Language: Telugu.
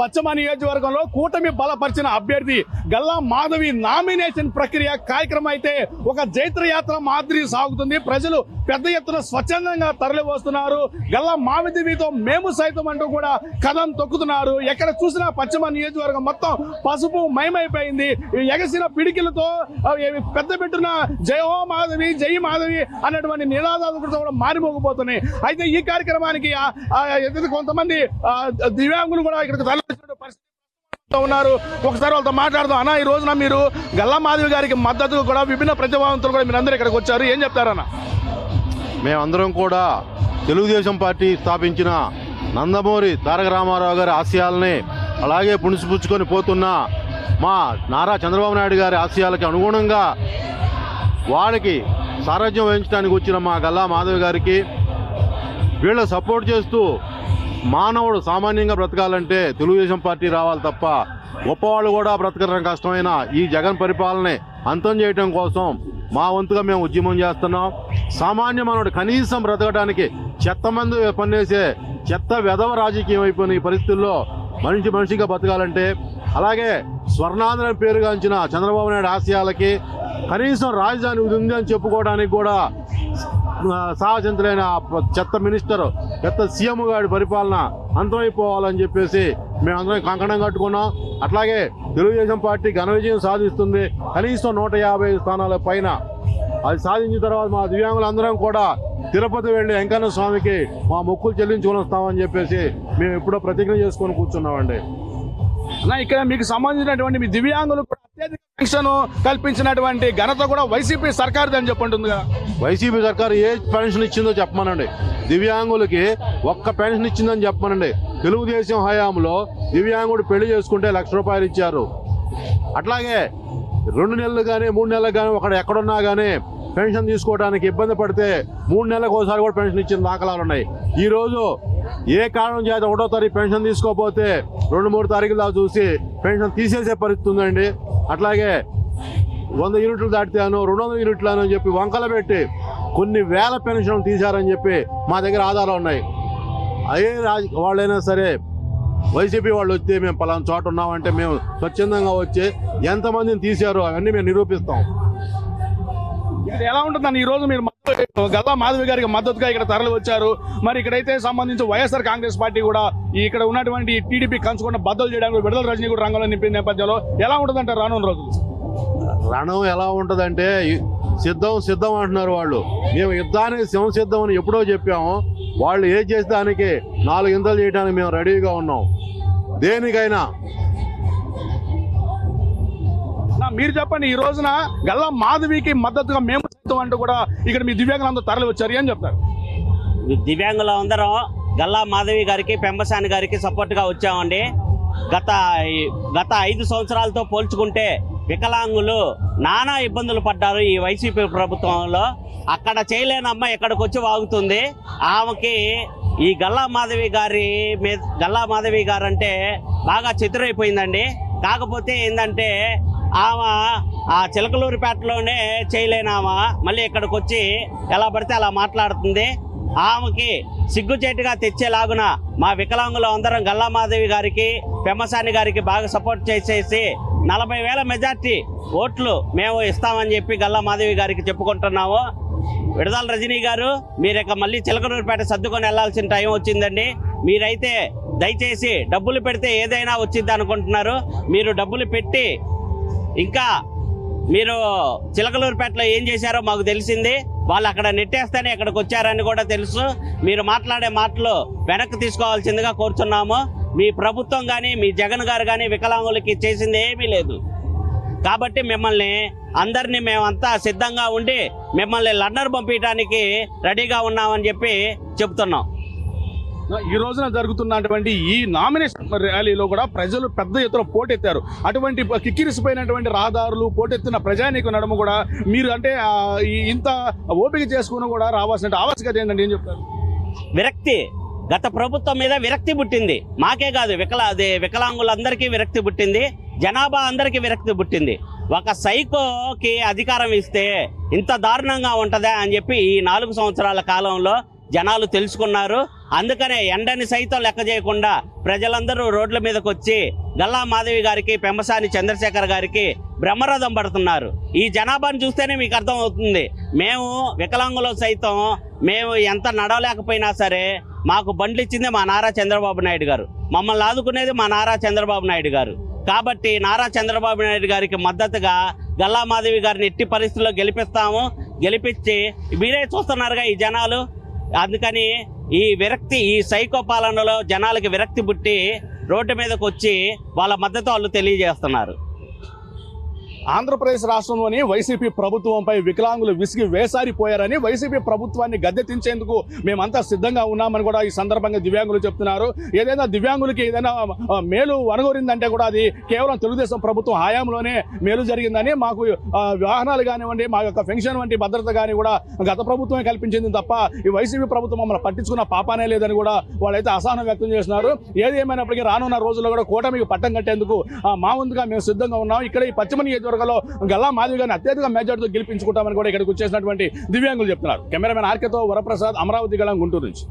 పశ్చిమ నియోజకవర్గంలో కూటమి బలపరిచిన అభ్యర్థి గల్లా మాధవి నామినేషన్ ప్రక్రియ కార్యక్రమం అయితే ఒక జైత్రయాత్ర మాదిరి సాగుతుంది. ప్రజలు పెద్ద ఎత్తున స్వచ్ఛందంగా తరలివస్తున్నారు. గల్లా మాధవితో మేము సైతం అంటూ కూడా కథం తొక్కుతున్నారు. ఎక్కడ చూసినా పశ్చిమ నియోజకవర్గం మొత్తం పసుపు మయమైపోయింది ఎగసిన పిడికిలతో పెద్ద పెట్టున జయో మాధవి జై మాధవి అన్నటువంటి నినాదాలు కూడా మారిమోగిపోతున్నాయి అయితే ఈ కార్యక్రమానికి కొంతమంది దివ్యాంగులు కూడా ఇక్కడికి తరలి ఉన్నారు. ఒకసారి వాళ్ళతో మాట్లాడదాం. అన్న ఈ రోజున మీరు గల్లా మాధవి గారికి మద్దతు కూడా విభిన్న ప్రతిభావంతులు కూడా మీరు ఇక్కడికి వచ్చారు. ఏం చెప్తారన్న మేమందరం కూడా తెలుగుదేశం పార్టీ స్థాపించిన నందమూరి తారక రామారావు గారి ఆశయాలని అలాగే పుణిసిపుచ్చుకొని పోతున్న మా నారా చంద్రబాబు నాయుడు గారి ఆశయాలకి అనుగుణంగా వాళ్ళకి సారథ్యం వహించడానికి వచ్చిన మా గల్లా మాధవి గారికి వీళ్ళు సపోర్ట్ చేస్తూ మానవుడు సామాన్యంగా బ్రతకాలంటే తెలుగుదేశం పార్టీ రావాలి తప్ప గొప్పవాళ్ళు కూడా బ్రతకడం కష్టమైన ఈ జగన్ పరిపాలనే అంతం చేయటం కోసం మా వంతుగా మేము ఉద్యమం చేస్తున్నాం. సామాన్య మానవుడు కనీసం బ్రతకడానికి చెత్త మంది పనిచేసే చెత్త వెధవ రాజకీయం అయిపోయిన ఈ పరిస్థితుల్లో మనిషి మనిషిగా బతకాలంటే అలాగే స్వర్ణాంధ్రం పేరుగాంచిన చంద్రబాబు నాయుడు ఆశయాలకి కనీసం రాజధాని ఉంది అని చెప్పుకోవడానికి కూడా సాహసించలేని చెత్త మినిస్టర్ చెత్త సీఎం గారి పరిపాలన అంతమైపోవాలని చెప్పేసి మేమందరం కంకణం కట్టుకున్నాం. అట్లాగే తెలుగుదేశం పార్టీ ఘన విజయం సాధిస్తుంది. కనీసం నూట యాభై స్థానాల పైన. అది సాధించిన తర్వాత మా దివ్యాంగులందరం కూడా తిరుపతి వెళ్ళి వెంకన్న స్వామికి మా మొక్కులు చెల్లించుకొని వస్తామని చెప్పేసి మేము ఎప్పుడో ప్రతిజ్ఞ చేసుకొని కూర్చున్నామండి. ఇక్కడ మీకు సంబంధించినటువంటి మీ దివ్యాంగులు కూడా అత్యధిక పెన్షన్ కల్పించినటువంటి ఘనత కూడా వైసీపీ సర్కార్ది అని చెప్పంటుంది కదా వైసీపీ సర్కారు ఏ పెన్షన్ ఇచ్చిందో చెప్పమనండి. దివ్యాంగులకి ఒక్క పెన్షన్ ఇచ్చిందని చెప్పమనండి. తెలుగుదేశం హయాంలో దివ్యాంగుడు పెళ్ళి చేసుకుంటే లక్ష రూపాయలు ఇచ్చారు. అట్లాగే రెండు నెలలు కానీ మూడు నెలలు కానీ ఒకడు ఎక్కడున్నా కానీ పెన్షన్ తీసుకోవడానికి ఇబ్బంది పడితే మూడు నెలలకు ఒకసారి కూడా పెన్షన్ ఇచ్చిన దాఖలాలు ఉన్నాయి. ఈ రోజు ఏ కారణం చేత ఒకటో తారీఖు పెన్షన్ తీసుకోకపోతే రెండు మూడు తారీఖులు దాకా చూసి పెన్షన్ తీసేసే పరిస్థితి ఉందండి. అట్లాగే వంద యూనిట్లు దాటితాను రెండు వందల యూనిట్లు అని చెప్పి వంకలు పెట్టి కొన్ని వేల పెన్షన్ తీశారని చెప్పి మా దగ్గర ఆధారాలు ఉన్నాయి. అదే రాజ వాళ్ళైనా సరే వైసీపీ వాళ్ళు వస్తే మేము పలానా చోట ఉన్నామంటే మేము స్వచ్ఛందంగా వచ్చి ఎంతమందిని తీశారో అవన్నీ మేము నిరూపిస్తాం. ఎలా ఉంటుందని ఈరోజు మీరు గల్లా మాధవి గారికి మద్దతుగా ఇక్కడ తరలి వచ్చారు. మరి ఇక్కడైతే సంబంధించి వైఎస్ఆర్ కాంగ్రెస్ పార్టీ కూడా ఈ ఇక్కడ ఉన్నటువంటి టీడీపీ కంచుకున్న బద్దలు చేయడానికి విడుదల రజనీ కూడా రంగంలో నింపిన నేపథ్యంలో. ఎలా ఉంటుందంటారు రానున్న రోజులు? రణం ఎలా ఉంటుందంటే సిద్ధం సిద్ధం అంటున్నారు వాళ్ళు. మేము యుద్ధానికి సిద్ధం అని ఎప్పుడో చెప్పాము. వాళ్ళు ఏ చేసేదానికి నాలుగు ఇంతలు చేయడానికి మేము రెడీగా ఉన్నాం. దేనికైనా. మీరు చెప్పండి ఈ రోజున గల్లా మాధవికి మద్దతుగా మేము సైతం అంటూ కూడా ఇక్కడ మీ దివ్యాంగులందరూ తరలి వచ్చారు. అని చెప్తారు? దివ్యాంగుల అందరం గల్లా మాధవి గారికి పెంబసాని గారికి సపోర్ట్గా వచ్చామండి. గత గత ఐదు సంవత్సరాలతో పోల్చుకుంటే వికలాంగులు నానా ఇబ్బందులు పడ్డారు ఈ వైసీపీ ప్రభుత్వంలో. అక్కడ చేయలేని అమ్మ ఇక్కడికి వచ్చి వాగుతుంది? ఆమెకి ఈ గల్లా మాధవి గారి మీద గల్లా మాధవి గారు అంటే బాగా చతురైపోయిందండి కాకపోతే ఏంటంటే ఆమె ఆ చిలకలూరిపేటలోనే చేయలేని ఆమె మళ్ళీ ఇక్కడికి వచ్చి ఎలా పడితే అలా మాట్లాడుతుంది. ఆమెకి సిగ్గుచేటుగా తెచ్చేలాగున మా వికలాంగులు అందరం గల్లామాదేవి గారికి పెమ్మసాని గారికి బాగా సపోర్ట్ చేసేసి నలభై వేల మెజార్టీ ఓట్లు మేము ఇస్తామని చెప్పి గల్లామాదేవి గారికి చెప్పుకుంటున్నాము. విడదల రజనీ గారు మీరు ఇక మళ్ళీ చిలకలూరుపేట సర్దుకొని వెళ్ళాల్సిన టైం వచ్చిందండి. మీరైతే దయచేసి డబ్బులు పెడితే ఏదైనా వచ్చింది అనుకుంటున్నారు. మీరు డబ్బులు పెట్టి ఇంకా మీరు చిలకలూరుపేటలో ఏం చేశారో మాకు తెలిసింది. వాళ్ళు అక్కడ నెట్టేస్తేనే ఇక్కడికి వచ్చారని కూడా తెలుసు. మీరు మాట్లాడే మాటలు వెనక్కి తీసుకోవాల్సిందిగా కోరుచున్నాము మీ ప్రభుత్వం కానీ మీ జగన్ గారు కానీ వికలాంగులకి చేసింది ఏమీ లేదు. కాబట్టి మిమ్మల్ని అందరినీ మేమంతా సిద్ధంగా ఉండి మిమ్మల్ని లండన్ పంపించడానికి రెడీగా ఉన్నామని చెప్పి చెప్తున్నాం. ఈ రోజున జరుగుతున్నటువంటి ఈ నామినేషన్ ర్యాలీలో కూడా ప్రజలు పెద్ద ఎత్తున పోటెత్తారు. అటువంటి కిక్కిరిసిపోయినటువంటి రహదారులు పోటెత్తిన ప్రజానీక నడుము కూడా మీరు అంటే ఇంత ఓపిక చేసుకుని కూడా రావాల్సిన ఆవశ్యకత ఏంటంటే ఏం చెప్తారు? విరక్తి. గత ప్రభుత్వం మీద విరక్తి పుట్టింది. మాకే కాదు వికలా అదే వికలాంగులందరికీ విరక్తి పుట్టింది. జనాభా అందరికీ విరక్తి పుట్టింది. ఒక సైకోకి అధికారం ఇస్తే ఇంత దారుణంగా ఉంటుందా అని చెప్పి ఈ నాలుగు సంవత్సరాల కాలంలో జనాలు తెలుసుకున్నారు. అందుకనే ఎండని సైతం లెక్క చేయకుండా ప్రజలందరూ రోడ్ల మీదకి వచ్చి గల్లా మాధవి గారికి పెంబసాని చంద్రశేఖర్ గారికి బ్రహ్మరథం పడుతున్నారు. ఈ జనాభాను చూస్తేనే మీకు అర్థం అవుతుంది మేము వికలాంగులు సైతం మేము ఎంత నడవలేకపోయినా సరే మాకు బండ్లు ఇచ్చింది మా నారా చంద్రబాబు నాయుడు గారు. మమ్మల్ని ఆదుకునేది మా నారా చంద్రబాబు నాయుడు గారు. కాబట్టి నారా చంద్రబాబు నాయుడు గారికి మద్దతుగా గల్లా మాధవి గారిని ఎట్టి పరిస్థితుల్లో గెలిపిస్తాము. గెలిపించి మీరే చూస్తున్నారుగా ఈ జనాలు. అందుకని ఈ విరక్తి ఈ సైకో పాలనలో జనాలకి విరక్తి పుట్టి రోడ్డు మీదకి వచ్చి వాళ్ళ మద్దతు వాళ్ళు తెలియజేస్తున్నారు. ఆంధ్రప్రదేశ్ రాష్ట్రంలోని వైసీపీ ప్రభుత్వంపై వికలాంగులు విసిగి వేసారిపోయారని వైసీపీ ప్రభుత్వాన్ని గద్దెతించేందుకు మేమంతా సిద్ధంగా ఉన్నామని కూడా ఈ సందర్భంగా దివ్యాంగులు చెప్తున్నారు. ఏదైనా దివ్యాంగులకి ఏదైనా మేలు వనగోరిందంటే కూడా అది కేవలం తెలుగుదేశం ప్రభుత్వం హయాంలోనే మేలు జరిగిందని మాకు వాహనాలు కానివ్వండి మా యొక్క పెన్షన్ వంటి భద్రత కానీ కూడా గత ప్రభుత్వమే కల్పించింది తప్ప ఈ వైసీపీ ప్రభుత్వం మమ్మల్ని పట్టించుకున్న పాపానే లేదని కూడా వాళ్ళైతే అసహనం వ్యక్తం చేస్తున్నారు. ఏది ఏమైనప్పటికీ రానున్న రోజుల్లో కూడా కూటమికి పట్టం కట్టేందుకు ఆ, మా ముందుగా మేము సిద్ధంగా ఉన్నాం. ఇక్కడ ఈ పశ్చిమ నియోజకవర్గంలో గల్లా మాధవి గారిని అత్యధిక మెజార్టీతో గెలిపించుకుంటామని కూడా ఇక్కడికి వచ్చేసినటువంటి దివ్యాంగులు చెప్తున్నారు. కెమెరామెన్ ఆర్కేతో వరప్రసాద్ అమరావతి గళం గుంటూరు నుంచి.